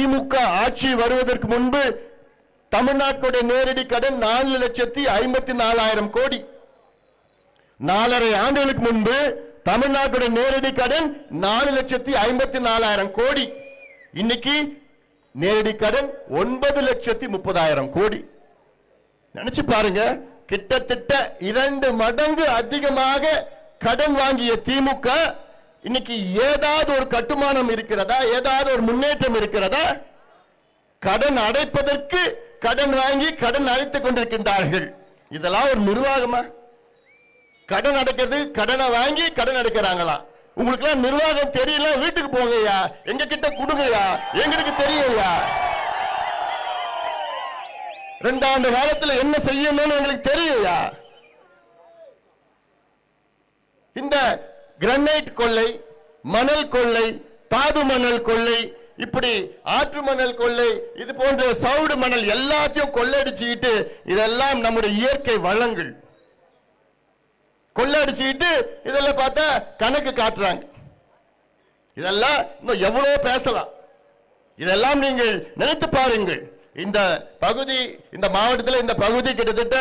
திமுக ஆட்சி வருவதற்கு முன்பு தமிழ்நாட்டுடைய நேரடி கடன் நாலு லட்சத்தி ஐம்பத்தி நாலாயிரம் கோடி. நாலரை ஆண்டுகளுக்கு முன்பு தமிழ்நாட்டுடைய நேரடி கடன் நாலு லட்சத்தி ஐம்பத்தி நாலாயிரம் கோடி. இன்னைக்கு நேரடி கடன் ஒன்பது லட்சத்தி முப்பதாயிரம் கோடி. நினைச்சு பாருங்க கிட்டத்தட்ட இரண்டு மடங்கு அதிகமாக கடன் வாங்கிய திமுக இன்னைக்கு ஏதாவது ஒரு கட்டுமானம் இருக்கிறதா? ஏதாவது ஒரு முன்னேற்றம் இருக்கிறதா? கடன் அடைப்பதற்கு கடன் வாங்கி கடன் அழைத்துக் கொண்டிருக்கின்றார்கள். இதெல்லாம் ஒரு நிர்வாகமா? கடன் அடைக்கிறது கடனை வாங்கி கடன் அடைக்கிறாங்களா? உங்களுக்கு எல்லாம் நிர்வாகம் தெரியல வீட்டுக்கு போங்கய்யா. எங்க கிட்ட கொடுங்கய்யா. எங்களுக்கு தெரியும்யா. ரெண்டாண்டு காலத்துல என்ன செய்யணும்னு எங்களுக்கு தெரியும்யா. இந்த கிரனைட் கொள்ளை மணல் கொள்ளை தாது மணல் கொள்ளை இப்படி ஆற்று மணல் கொள்ளை இது போன்ற சவுடு மணல் எல்லாத்தையும் கொள்ளடிச்சுக்கிட்டு இதெல்லாம் நம்முடைய இயற்கை வளங்கள். கொள்ளடிச்சுக்கிட்டு இதெல்லாம் பார்த்தா கணக்கு காட்டுறாங்க. இதெல்லாம் இன்னும் எவ்வளவு பேசலாம். இதெல்லாம் நீங்கள் நினைத்து பாருங்கள். இந்த பகுதி இந்த மாவட்டத்தில் இந்த பகுதி கிட்டத்தட்ட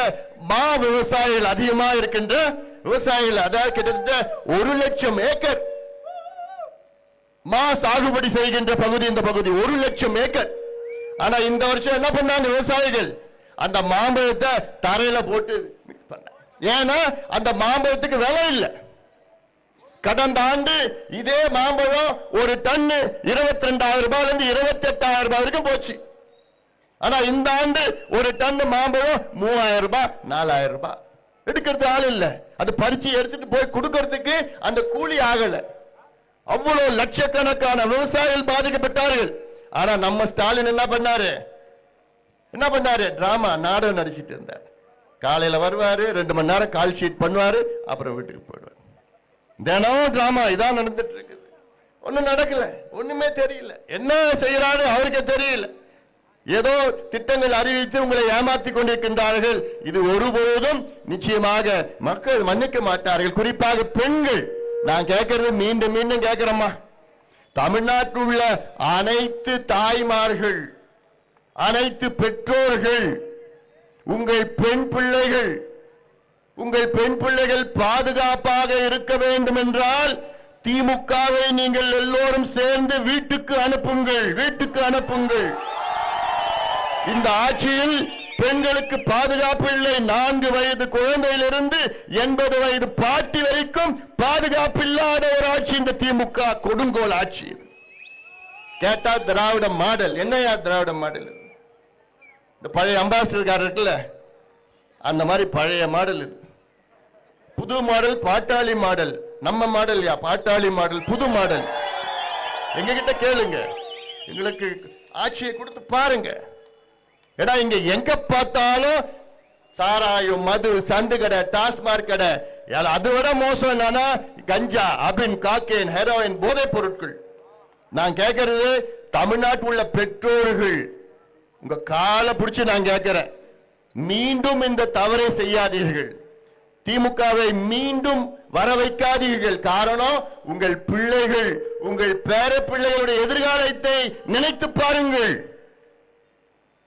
மா விவசாயிகள் அதிகமாக இருக்கின்ற விவசாயிகள் அதாவது கிட்டத்தட்ட ஒரு லட்சம் ஏக்கர் மா சாகுபடி செய்கின்ற பகுதி இந்த பகுதி. ஒரு லட்சம் ஏக்கர். ஆனா இந்த வருஷம் என்ன பண்ணாங்க விவசாயிகள்? அந்த மாம்பழத்தை தரையில போட்டு ஏன்னா அந்த மாம்பழத்துக்கு விலை இல்லை. கடந்த ஆண்டு இதே மாம்பழம் ஒரு டன்னு இருபத்தி ரெண்டாயிரம் ரூபாயில இருந்து இருபத்தி எட்டாயிரம் ரூபாய் வரைக்கும் போச்சு. ஆனா இந்த ஆண்டு ஒரு டன் மாம்பழம் மூவாயிரம் ரூபாய் நாலாயிரம் ரூபாய். எடுக்கிறது ஆள் இல்ல. அது பறிச்சு எடுத்துட்டு போய் கொடுக்கறதுக்கு அந்த கூலி ஆகல. அவ்வளவு லட்சக்கணக்கான விவசாயிகள் பாதிக்கப்பட்டார்கள். ஆனா நம்ம ஸ்டாலின் என்ன பண்ணாரு? என்ன பண்ணாரு? டிராமா நாடகம் நடிச்சிட்டு இருந்தார். காலையில வருவாரு ரெண்டு மணி நேரம் கால் ஷீட் பண்ணுவாரு அப்புறம் வீட்டுக்கு போயிடுவார். தினம் டிராமா இதான் நடந்துட்டு இருக்குது. ஒன்றும் நடக்கல. ஒண்ணுமே தெரியல. என்ன செய்யறாரு அவருக்கே தெரியல. ஏதோ திட்டங்கள் அறிவித்து உங்களை ஏமாத்திக் கொண்டிருக்கின்றார்கள். இது ஒருபோதும் நிச்சயமாக மக்கள் மன்னிக்க மாட்டார்கள். குறிப்பாக பெண்கள். நான் கேட்கறது மீண்டும் மீண்டும் கேட்கிறேம்மா. தமிழ்நாட்டில் உள்ள அனைத்து தாய்மார்கள் அனைத்து பெற்றோர்கள் உங்கள் பெண் பிள்ளைகள் உங்கள் பெண் பிள்ளைகள் பாதுகாப்பாக இருக்க வேண்டும் என்றால் திமுகவை நீங்கள் எல்லோரும் சேர்ந்து வீட்டுக்கு அனுப்புங்கள். வீட்டுக்கு அனுப்புங்கள். இந்த ஆட்சியில் பெண்களுக்கு பாதுகாப்பு இல்லை. நான்கு வயது குழந்தையிலிருந்து எண்பது வயது பாட்டி வரைக்கும் பாதுகாப்பு இல்லாத ஒரு ஆட்சி இந்த திமுக கொடுங்கோல் ஆட்சி. கேட்டா திராவிட மாடல். என்னையா திராவிட மாடல்? இந்த பழைய அம்பாசிடர் இருக்குல்ல? அந்த மாதிரி பழைய மாடல் இது. புது மாடல் பாட்டாளி மாடல். நம்ம மாடல் யா? பாட்டாளி மாடல் புது மாடல். எங்ககிட்ட கேளுங்க. எங்களுக்கு ஆட்சியை கொடுத்து பாருங்க. ஏன்னா இங்க எங்க பார்த்தாலும் சாராயம் மது சந்து கடை டாஸ்மாக் கடை. ஏல- அதை விட மோசம் என்னன்னா கஞ்சா அபின் காக்கேன் ஹெரோயின் போதைப் பொருட்கள். நான் கேட்கறது தமிழ்நாட்டில் உள்ள பெற்றோர்கள். உங்க காலை பிடிச்சு நான் கேட்கிறேன். மீண்டும் இந்த தவறை செய்யாதீர்கள். திமுகவை மீண்டும் வர வைக்காதீர்கள். காரணம் உங்கள் பிள்ளைகள் உங்கள் பேர பிள்ளைகளுடைய எதிர்காலத்தை நினைத்து பாருங்கள்.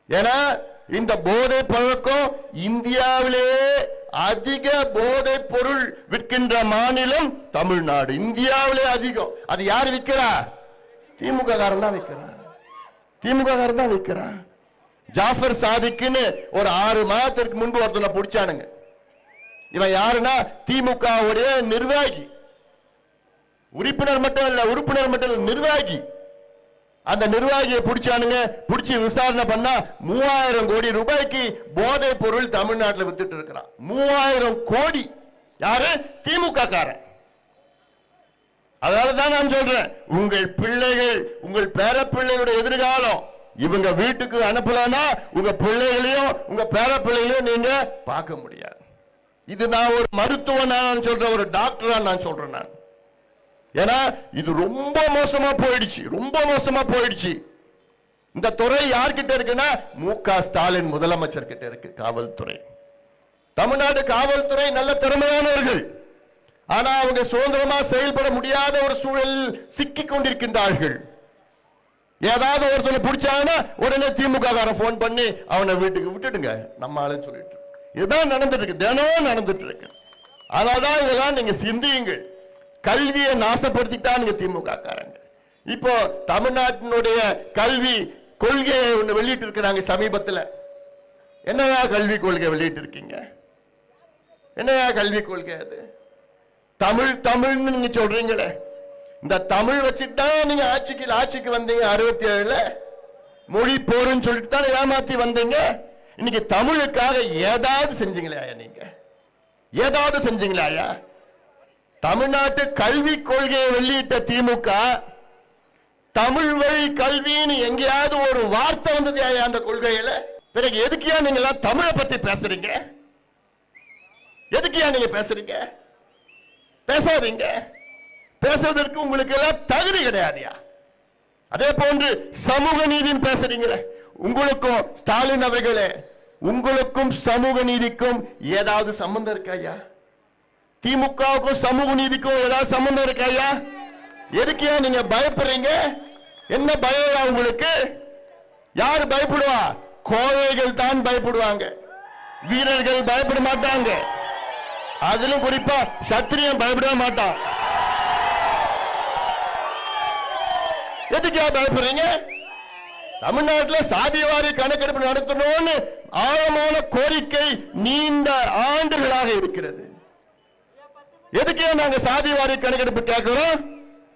ஏன்னா இந்த போதை பழக்கம் இந்தியாவிலேயே அதிக போதை பொருள் விற்கின்ற மாநிலம் தமிழ்நாடு. இந்தியாவிலே அதிகம். அது யார் விற்கிறா? திமுக காரன் தான் விற்கிறான் திமுக காரன் தான் விற்கிறான் ஜாஃபர் சாதிக்குன்னு ஒரு ஆறு மாதத்திற்கு முன்பு ஒருத்தனை பிடிச்சானுங்க. இவன் யாருன்னா? திமுக உடைய நிர்வாகி. உறுப்பினர் மட்டும் இல்ல உறுப்பினர் மட்டும் நிர்வாகி. அந்த நிர்வாகியை பிடிச்சானுங்க பிடிச்சி விசாரணை பண்ணா மூவாயிரம் கோடி ரூபாய்க்கு போதைப் பொருள் தமிழ்நாட்டில் வித்துட்டு இருக்கிறான். மூவாயிரம் கோடி. யாரு? திமுக காரன் அதனால தான் நான் சொல்றேன் உங்கள் பிள்ளைகள் உங்கள் பேர பிள்ளைகளுடைய எதிர்காலம் இவங்க வீட்டுக்கு அனுப்பலன்னா உங்க பிள்ளைகளையும் உங்க பேர பிள்ளைகளையும் நீங்க பார்க்க முடியாது. இது நான் ஒரு மருத்துவ நான் சொல்றேன் ஒரு டாக்டரா நான் சொல்றேன் நான். ஏன்னா இது ரொம்ப மோசமா போயிடுச்சு ரொம்ப மோசமா போயிடுச்சு. இந்த துறை யார்கிட்ட இருக்குன்னா மு க ஸ்டாலின் முதலமைச்சர் கிட்ட இருக்கு காவல்துறை. தமிழ்நாடு காவல்துறை நல்ல திறமையானவர்கள். ஆனா அவங்க சுதந்திரமா செயல்பட முடியாத ஒரு சூழலில் சிக்கி கொண்டிருக்கின்றார்கள். ஏதாவது ஒருத்தர் பிடிச்சாங்கன்னா உடனே திமுக காரன் ஃபோன் பண்ணி அவனை வீட்டுக்கு விட்டுடுங்க நம்ம ஆளுன்னு சொல்லிட்டு இதுதான் நடந்துட்டு இருக்கு தினம் நடந்துட்டு இருக்கு. அதனாலதான் இதெல்லாம் நீங்க சிந்தியுங்கள். கல்வியை நாசப்படுத்திட்டா திமுக காரங்க. இப்போ தமிழ்நாட்டினுடைய கல்வி கொள்கையை ஒன்று வெளியிட்டு இருக்கிறாங்க சமீபத்தில். என்னையா கல்வி கொள்கை வெளியிட்டு இருக்கீங்க என்னையா கல்வி கொள்கை அது? தமிழ் தமிழ்னு நீங்க சொல்றீங்களே. இந்த தமிழ் வச்சுட்டு தான் நீங்க ஆட்சிக்கு ஆட்சிக்கு வந்தீங்க அறுபத்தி ஏழுல மொழி போருன்னு சொல்லிட்டு தான் ஏமாத்தி வந்தீங்க? இன்னைக்கு தமிழுக்காக ஏதாவது செஞ்சீங்களா நீங்க? ஏதாவது செஞ்சீங்களா ஐயா தமிழ்நாட்டு கல்வி கொள்கையை வெளியிட்ட திமுக தமிழ் வழி கல்வின்னு எங்கேயாவது ஒரு வார்த்தை வந்தது ஐயா அந்த கொள்கையில? பிறகு எதுக்கியா நீங்க எல்லாம் தமிழை பத்தி பேசுறீங்க? எதுக்கியா நீங்க பேசுறீங்க? பேசாதீங்க. பேசுவதற்கு உங்களுக்கு எல்லாம் தகுதி கிடையாதுயா? அதே போன்று சமூக நீதின்னு பேசுறீங்களே உங்களுக்கும் ஸ்டாலின் அவர்களே உங்களுக்கும் சமூக நீதிக்கும் ஏதாவது சம்பந்தம் இருக்கா ஐயா திமுகவுக்கும் சமூக நீதிக்கும் ஏதாவது சம்பந்தம் இருக்கா ஐயா? நீங்க பயப்படுறீங்க? என்ன பயம் உங்களுக்கு? யார் பயப்படுவா? கோழைகள் தான் பயப்படுவாங்க. வீரர்கள் பயப்பட மாட்டாங்க. அதிலும் குறிப்பா சத்திரியன் பயப்பட மாட்டான். எதுக்கா பயப்படுறீங்க? தமிழ்நாட்டுல சாதிவாரி கணக்கெடுப்பு நடத்தணும்னு ஆழமான கோரிக்கை நீண்ட ஆண்டுகளாக இருக்கிறது. எதுக்கே நாங்க சாதிவாரி கணக்கெடுப்பு கேட்கிறோம்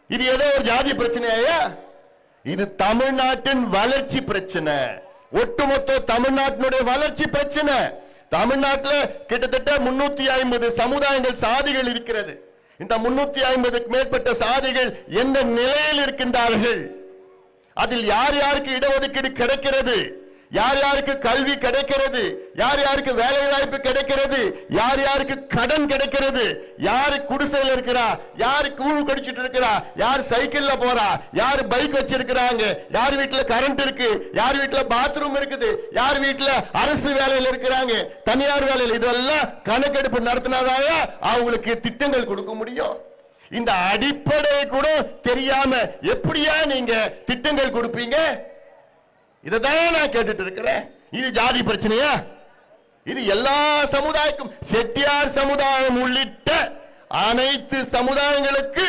இது ஏதோ ஒரு ஜாதி பிரச்சனையா? இது தமிழ்நாட்டின் வளர்ச்சி பிரச்சனை. ஒட்டுமொத்த தமிழ்நாட்டினுடைய வளர்ச்சி பிரச்சனை. தமிழ்நாட்டில் கிட்டத்தட்ட முன்னூத்தி ஐம்பது சமுதாயங்கள் சாதிகள் இருக்கிறது. இந்த முன்னூத்தி ஐம்பதுக்கு மேற்பட்ட சாதிகள் எந்த நிலையில் இருக்கின்றார்கள்? அதில் யார் யாருக்கு இடஒதுக்கீடு கிடைக்கிறது? யார் யாருக்கு கல்வி கிடைக்கிறது? யார் யாருக்கு வேலை வாய்ப்பு கிடைக்கிறது? யார் யாருக்கு கடன் கிடைக்கிறது? யாரு குடிசையில் இருக்கிறா? யாரு கூழ் கடிச்சிட்டு இருக்கிறா? யார் சைக்கிள்ல போறா? யார் பைக் வச்சிருக்கிறாங்க? யார் வீட்டுல கரண்ட் இருக்கு? யார் வீட்டுல பாத்ரூம் இருக்குது? யார் வீட்டுல அரசு வேலையில் இருக்கிறாங்க? தனியார் வேலையில். இதெல்லாம் கணக்கெடுப்பு நடத்தினாதான் அவங்களுக்கு திட்டங்கள் கொடுக்க முடியும். இந்த அடிப்படை கூட தெரியாம எப்படியா நீங்க திட்டங்கள் கொடுப்பீங்க? இததான் நான் கேட்டுட்டு இருக்கிறேன் இது ஜாதி பிரச்சனையா? இது எல்லா சமுதாயக்கும் செட்டியார் சமுதாயம் உள்ளிட்ட அனைத்து சமுதாயங்களுக்கு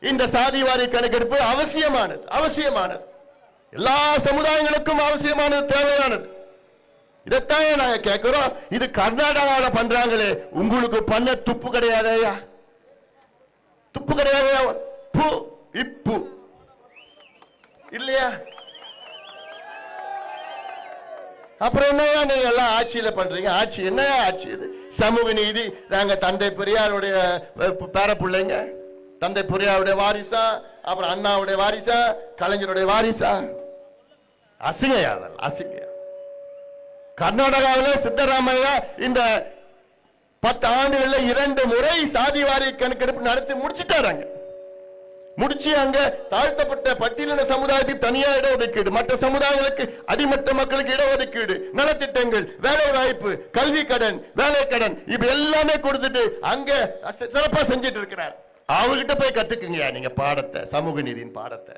இந்த சாதிவாரி கணக்கெடுப்பு அவசியமானது அவசியமானது. எல்லா சமுதாயங்களுக்கும் அவசியமானது தேவையானது. இதைத்தான் நாங்க கேட்கிறோம். இது கர்நாடகாவில் பண்றாங்களே. உங்களுக்கு பண்ண துப்பு கிடையாதயா துப்பு கிடையாதயா பு இப்பு. இல்லையா? அப்புறம் என்னையா நீங்க எல்லாம் ஆட்சியில பண்றீங்க? ஆட்சி என்னையா ஆட்சி இது? சமூக நீதி. நாங்க தந்தை பெரியாருடைய பேர பிள்ளைங்க. தந்தை பெரியாருடைய வாரிசா அப்புறம் அண்ணாவுடைய வாரிசா கலைஞருடைய வாரிசா. அசிங்கையா அசிங்கையா? கர்நாடகாவில் சித்தராமையா இந்த பத்து ஆண்டுகள்ல இரண்டு முறை சாதிவாரி கணக்கெடுப்பு நடத்தி முடிச்சுட்டாராங்க முடிச்சு அங்க தாழ்த்தப்பட்ட பட்டியலின சமுதாயத்துக்கு தனியா இடஒதுக்கீடு. மற்ற சமுதாயங்களுக்கு அடிமட்ட மக்களுக்கு இடஒதுக்கீடு. நலத்திட்டங்கள் வேலை வாய்ப்பு கல்வி கடன் வேலை கடன் இப்ப எல்லாமே கொடுத்துட்டு அங்க சிறப்பா செஞ்சிட்டு இருக்கிறார் அவர்கிட்ட போய் கத்துக்குங்க நீங்க பாடத்தை சமூக நீதியின் பாடத்தை.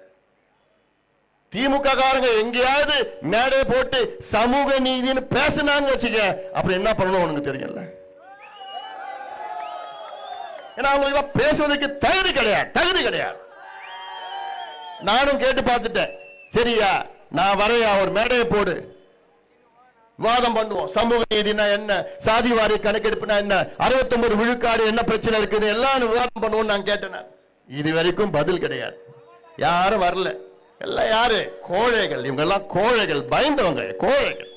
திமுக காரங்க எங்கேயாவது மேடை போட்டு சமூக நீதினு பேசினான்னு வச்சுக்க அப்புறம் என்ன பண்ணணும் உனக்கு தெரியல ஏன்னா அவங்களுக்கு பேசுவதற்கு தகுதி கிடையாது தகுதி கிடையாது. நானும் கேட்டு பார்த்துட்டேன். சரியா? நான் வரையா ஒரு மேடையை போடு. விவாதம் பண்ணுவோம். சமூக நீதினா என்ன? சாதி வாரி கணக்கெடுப்புனா என்ன? 69 விழுக்காடு என்ன பிரச்சனை இருக்குது? எல்லாம் விவாதம் பண்ணுவோம் நான் கேட்டேன் இது வரைக்கும் பதில் கிடையாது. யாரும் வரல. எல்லாம் யாரு? கோழைகள். இவங்க எல்லாம் கோழைகள். பயந்தவங்க. கோழைகள்.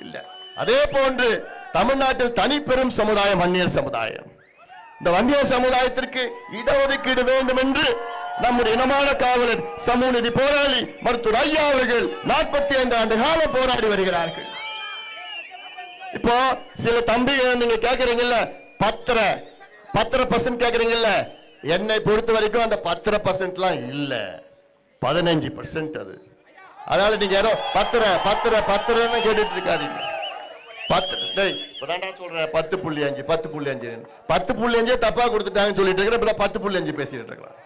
இல்ல. அதே போன்று தமிழ்நாட்டில் தனிப்பெரும் சமுதாயம் வன்னியர் சமுதாயம். இந்த வன்னியர் சமுதாயத்திற்கு இடஒதுக்கீடு வேண்டும் என்று நம்முடைய இனமான காவலர் சமூகநிதி போராளி மருத்துவர் ஐயா அவர்கள் நாற்பத்தி ஐந்து ஆண்டு காலம் போராடி வருகிறார்கள். இப்போ சில தம்பிகள் நீங்க கேக்குறீங்கல்ல பத்தரை பத்தரை பர்சன்ட் கேக்குறீங்கல்ல என்னை பொறுத்த வரைக்கும் அந்த பத்தரை பர்சன்ட்லாம் இல்ல. பதினஞ்சு பர்சன்ட் அது. அதனால நீங்க யாரோ பத்தரை பத்தரை பத்தரைன்னு கேட்டுட்டு இருக்காதீங்க. பத்து சொல்றேன் பத்து புள்ளி அஞ்சு பத்து புள்ளி அஞ்சு. பத்து புள்ளி அஞ்சே தப்பா கொடுத்துட்டாங்கன்னு சொல்லிட்டு இருக்கிறேன் பத்து புள்ளி அஞ்சு பேசிட்டு இருக்கலாம்.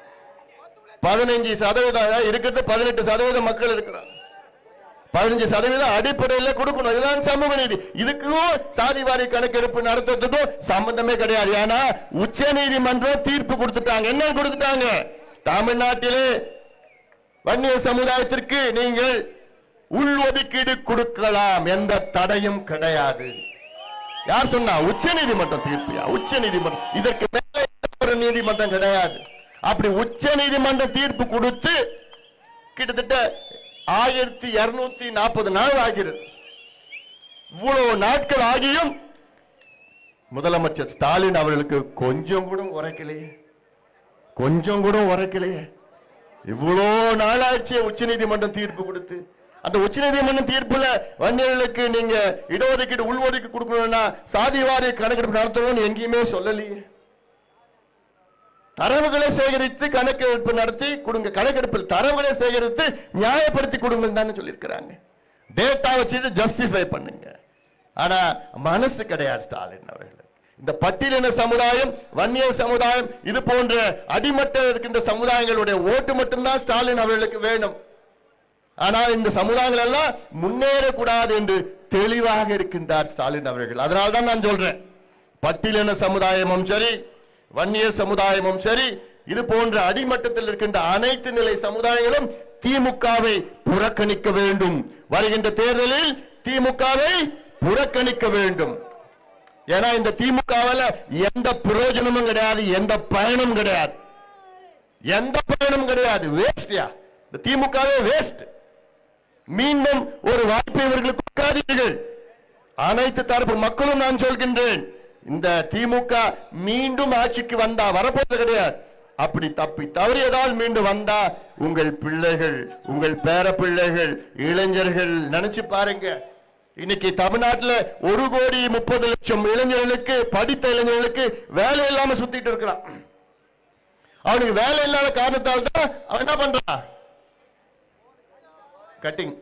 பதினைஞ்சு சதவீதம் இருக்கிறது பதினெட்டு சதவீதம் மக்கள் இருக்கிறாங்க. பதினஞ்சு சதவீதம் அடிப்படையில் கொடுக்கணும். இதுதான் சமூக நீதி. இதுக்கும் சாதிவாரி கணக்கெடுப்பு நடத்துறதுக்கும் சம்பந்தமே கிடையாது. ஏன்னா உச்ச நீதிமன்றம் தீர்ப்பு கொடுத்துட்டாங்க. என்ன கொடுத்துட்டாங்க? தமிழ்நாட்டிலே வன்னிய சமுதாயத்திற்கு நீங்கள் உள்ஒதுக்கீடு கொடுக்கலாம். எந்த தடையும் கிடையாது. யார் சொன்னா? உச்ச நீதிமன்றம் தீர்ப்பு. உச்ச நீதிமன்றம். இதற்கு மேல ஒரு நீதிமன்றம் கிடையாது. அப்படி உச்ச நீதிமன்ற தீர்ப்பு கொடுத்து கிட்டத்தட்ட ஆயிரத்தி இருநூத்தி நாற்பது நாள் ஆகிறது. இவ்வளவு நாட்கள் ஆகியும் முதலமைச்சர் ஸ்டாலின் அவர்களுக்கு கொஞ்சம் கூட உரைக்கலையே. கொஞ்சம் கூட உரைக்கலையே. இவ்வளோ நாளாச்சு உச்சநீதிமன்றம் தீர்ப்பு கொடுத்து. அந்த உச்சநீதிமன்றம் தீர்ப்புல வன்னியர்களுக்கு நீங்க இடஒதுக்கீடு உள்ஒதுக்கீடு கொடுக்கணும்னா சாதிவாரி கணக்கெடுப்பு நடத்தணும்னு எங்கேயுமே சொல்லலையே. தரவுகளை சேகரித்து கணக்கெடுப்பு நடத்தி கொடுங்க. கணக்கெடுப்பில் தரவுகளை சேகரித்து நியாயப்படுத்தி கொடுங்க தானே சொல்லியிருக்கிறாங்க. டேட்டா வச்சுட்டு ஜஸ்டிஃபை பண்ணுங்க. ஆனா மனசு கிடையாது ஸ்டாலின் அவர்களுக்கு இந்த பட்டியலின சமுதாயம் வன்னிய சமுதாயம் இது போன்ற அடிமட்ட இருக்கின்ற சமுதாயங்களுடைய ஓட்டு மட்டும்தான் ஸ்டாலின் அவர்களுக்கு வேணும். ஆனால் இந்த சமுதாயங்கள் எல்லாம் முன்னேறக்கூடாது என்று தெளிவாக இருக்கின்றார் ஸ்டாலின் அவர்கள். அதனால்தான் நான் சொல்றேன். பட்டியலின சமுதாயமும் சரி வன்னிய சமுதாயமும் சரி இது போன்ற அடிமட்டத்தில் இருக்கின்ற அனைத்து நிலை சமுதாயங்களும் திமுகவை புறக்கணிக்க வேண்டும். வருகின்ற தேர்தலில் திமுகவை புறக்கணிக்க வேண்டும். ஏன்னா இந்த திமுகவில் எந்த பிரயோஜனமும் கிடையாது எந்த பயனும் கிடையாது. எந்த பயனும் கிடையாது. வேஸ்ட்யா இந்த திமுகவே வேஸ்ட் மீண்டும் ஒரு வாய்ப்பை இவர்களுக்கு கொடுக்காதீர்கள். அனைத்து தரப்பு மக்களும் நான் சொல்கின்றேன். இந்த திமுக மீண்டும் ஆட்சிக்கு வந்தா வரப்போறது கிடையாது. அப்படி தப்பி தவறியதால் மீண்டும் வந்தா உங்கள் பிள்ளைகள் உங்கள் பேர பிள்ளைகள் இளைஞர்கள் நினைச்சு பாருங்க. இன்னைக்கு தமிழ்நாட்டில் ஒரு கோடி முப்பது லட்சம் இளைஞர்களுக்கு படித்த இளைஞர்களுக்கு வேலை இல்லாம சுத்திட்டு இருக்கிறான். அவனுக்கு வேலை இல்லாத காரணத்தால் தான் அவன் என்ன பண்றான்? கட்டிங்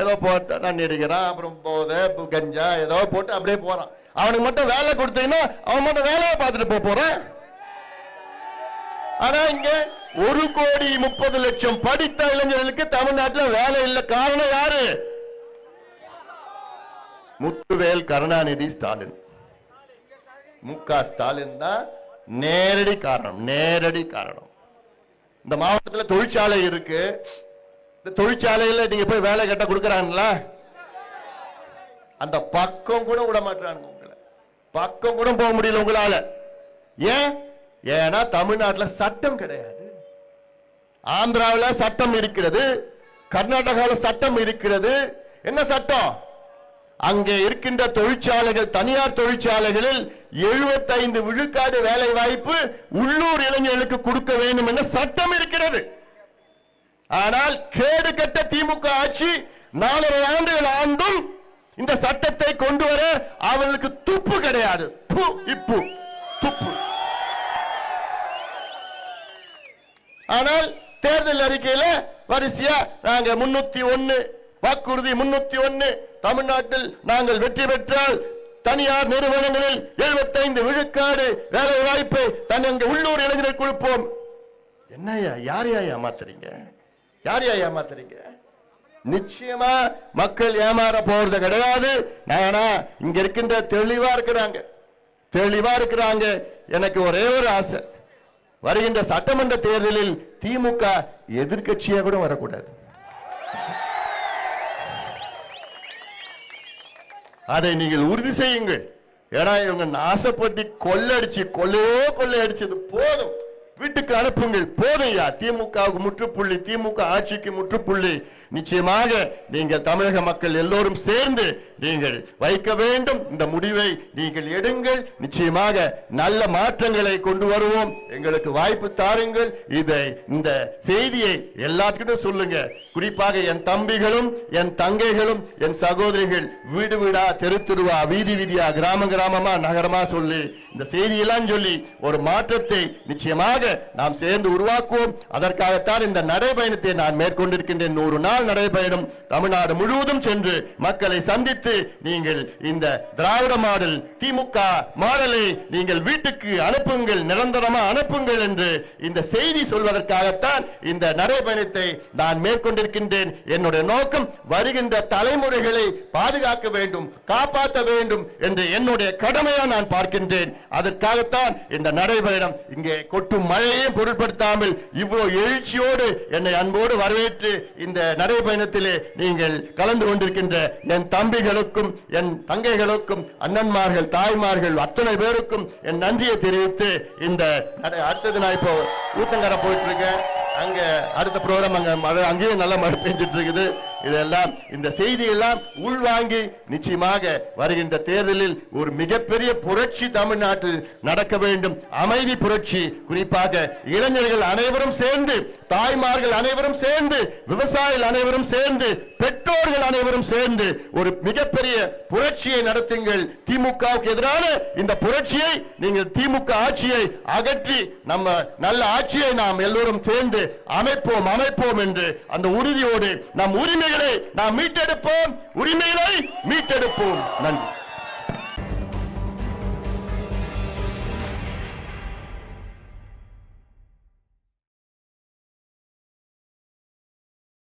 ஏதோ போட்டு தண்ணி அடிக்கிறான் அப்புறம் போதை கஞ்சா ஏதோ போட்டு அப்படியே போறான். அவனுக்கு மட்டும் வேலை கொடுத்தீங்கன்னா அவன் மட்டும் வேலையை பார்த்துட்டு போக போறான். ஆனா இங்க ஒரு கோடி முப்பது லட்சம் படித்த இளைஞர்களுக்கு தமிழ்நாட்டில் வேலை இல்ல. காரணம் யாரு? முத்துவேல் கருணாநிதி ஸ்டாலின். மு க ஸ்டாலின் தான் நேரடி காரணம் நேரடி காரணம். இந்த மாவட்டத்தில் தொழிற்சாலை இருக்கு. இந்த தொழிற்சாலையில் நீங்க போய் வேலை கட்ட கொடுக்குறாங்களா? அந்த பக்கம் கூட விட மாட்டானுங்க உங்களை. பக்கம் கூட போக முடியல உங்களால. ஏன்? ஏன்னா தமிழ்நாட்டில் சட்டம் கிடையாது. ஆந்திராவில் சட்டம் இருக்கிறது. கர்நாடகாவில் சட்டம் இருக்கிறது. என்ன சட்டம்? அங்கே இருக்கின்ற தொழிற்சாலைகள் தனியார் தொழிற்சாலைகளில் 75 விழுக்காடு வேலை வாய்ப்பு உள்ளூர் இளைஞர்களுக்கு கொடுக்க வேண்டும் என்ற சட்டம் இருக்கிறது. ஆனால் கேடு கட்ட திமுக ஆட்சி நாலரை ஆண்டுகள் ஆண்டும் இந்த சட்டத்தை கொண்டு வர அவர்களுக்கு துப்பு கிடையாது. இப்பு துப்பு. ஆனால் தேர்தல் அறிக்கையில வரிசையா நாங்க முன்னூத்தி ஒன்னு வாக்குறுதி முன்னூத்தி ஒன்னு தமிழ்நாட்டில் நாங்கள் வெற்றி பெற்றால் தனியார் நிறுவனங்களில் 75 விழுக்காடு வேலை வாய்ப்பை தன் உள்ளூர் இளைஞர்கள் கொடுப்போம். என்னய்யா யாரையா ஏமாத்துறீங்க? யாரையா ஏமாத்துறீங்க? நிச்சயமா மக்கள் ஏமாற போறது கிடையாது. ஆனா இங்க இருக்கின்ற தெளிவா இருக்கிறாங்க. தெளிவா இருக்கிறாங்க. எனக்கு ஒரே ஒரு ஆசை. வருகின்ற சட்டமன்ற தேர்தலில் திமுக எதிர்கட்சியா கூட வரக்கூடாது. அதை நீங்கள் உறுதி செய்யுங்கள். ஏன்னா இவங்க நாசப்பட்டு கொள்ளடிச்சு கொள்ளையோ கொள்ளையடிச்சது போதும். வீட்டுக்கு அனுப்புங்கள். போதையா? திமுகவுக்கு முற்றுப்புள்ளி திமுக ஆட்சிக்கு முற்றுப்புள்ளி. நிச்சயமாக நீங்கள் தமிழக மக்கள் எல்லோரும் சேர்ந்து நீங்கள் வைக்க வேண்டும். இந்த முடிவை நீங்கள் எடுங்கள். நிச்சயமாக நல்ல மாற்றங்களை கொண்டு வருவோம். எங்களுக்கு வாய்ப்பு தாருங்கள். இதை இந்த செய்தியை எல்லாத்துக்கிட்டும் சொல்லுங்க. குறிப்பாக என் தம்பிகளும் என் தங்கைகளும் என் சகோதரிகள் வீடு வீடா தெரு திருவா வீதி வீதியா கிராம கிராமமா நகரமா சொல்லி இந்த செய்தியெல்லாம் சொல்லி ஒரு மாற்றத்தை நிச்சயமாக நாம் சேர்ந்து உருவாக்குவோம். அதற்காகத்தான் இந்த நடைபயணத்தை நான் மேற்கொண்டிருக்கின்றேன். நூறு நாள் நடைபயணம். தமிழ்நாடு முழுவதும் சென்று மக்களை சந்தித்து முடித்து நீங்கள் இந்த திராவிட மாடல் திமுக மாடலை நீங்கள் வீட்டுக்கு அனுப்புங்கள் நிரந்தரமா அனுப்புங்கள் என்று இந்த செய்தி சொல்வதற்காகத்தான் இந்த நடைபயணத்தை நான் மேற்கொண்டிருக்கின்றேன். என்னுடைய நோக்கம் வருகின்ற தலைமுறைகளை பாதுகாக்க வேண்டும் காப்பாற்ற வேண்டும் என்று என்னுடைய கடமையா நான் பார்க்கின்றேன். அதற்காகத்தான் இந்த நடைபயணம் இங்கே கொட்டும் மழையையும் பொருட்படுத்தாமல் இவ்வளவு எழுச்சியோடு என்னை அன்போடு வரவேற்று இந்த நடைபயணத்திலே நீங்கள் கலந்து கொண்டிருக்கின்ற என் தம்பிகள் தம்பிகளுக்கும் என் தங்கைகளுக்கும் அண்ணன்மார்கள் தாய்மார்கள் அத்தனை பேருக்கும் என் நன்றியை தெரிவித்து இந்த அடுத்தது நான் இப்போ ஊத்தங்கரை போயிட்டு இருக்கேன். அங்க அடுத்த ப்ரோக்ராம் அங்க மழை அங்கேயும் நல்ல மழை பெஞ்சிட்டு இருக்குது. இதெல்லாம் இந்த செய்தி எல்லாம் உள்வாங்கி நிச்சயமாக வருகின்ற தேர்தலில் ஒரு மிகப்பெரிய புரட்சி தமிழ்நாட்டில் நடக்க வேண்டும். அமைதி புரட்சி குறிப்பாக இளைஞர்கள் அனைவரும் சேர்ந்து தாய்மார்கள் அனைவரும் சேர்ந்து விவசாயிகள் அனைவரும் சேர்ந்து பெற்றோர்கள் அனைவரும் சேர்ந்து ஒரு மிகப்பெரிய புரட்சியை நடத்துங்கள். திமுகவுக்கு எதிரான இந்த புரட்சியை நீங்கள் திமுக ஆட்சியை அகற்றி நம்ம நல்ல ஆட்சியை நாம் எல்லோரும் சேர்ந்து அமைப்போம் அமைப்போம் என்று அந்த உறுதியோடு நம் உரிமைகளை நாம் மீட்டெடுப்போம். உரிமைகளை மீட்டெடுப்போம். நன்றி.